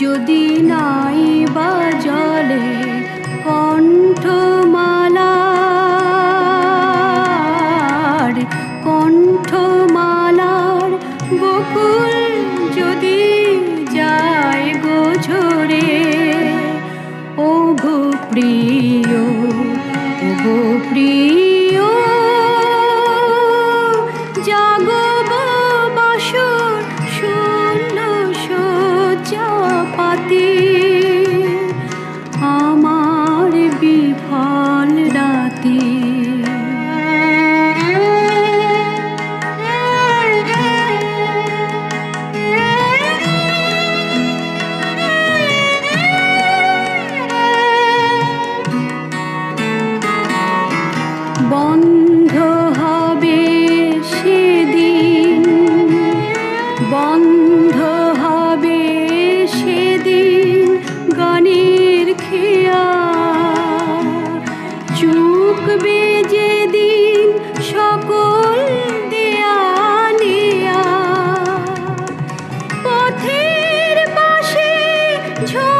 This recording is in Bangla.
যদি নাই বা জলে কণ্ঠমালার কণ্ঠমালার বকুল যদি যায় গো ঝরে ও গো প্রিয় বন্ধ হবে সেদিন, বন্ধ হবে সেদিন গণের খেয়া চুকবে যেদিন সকল দেয়া পথের পাশে ঝোঁ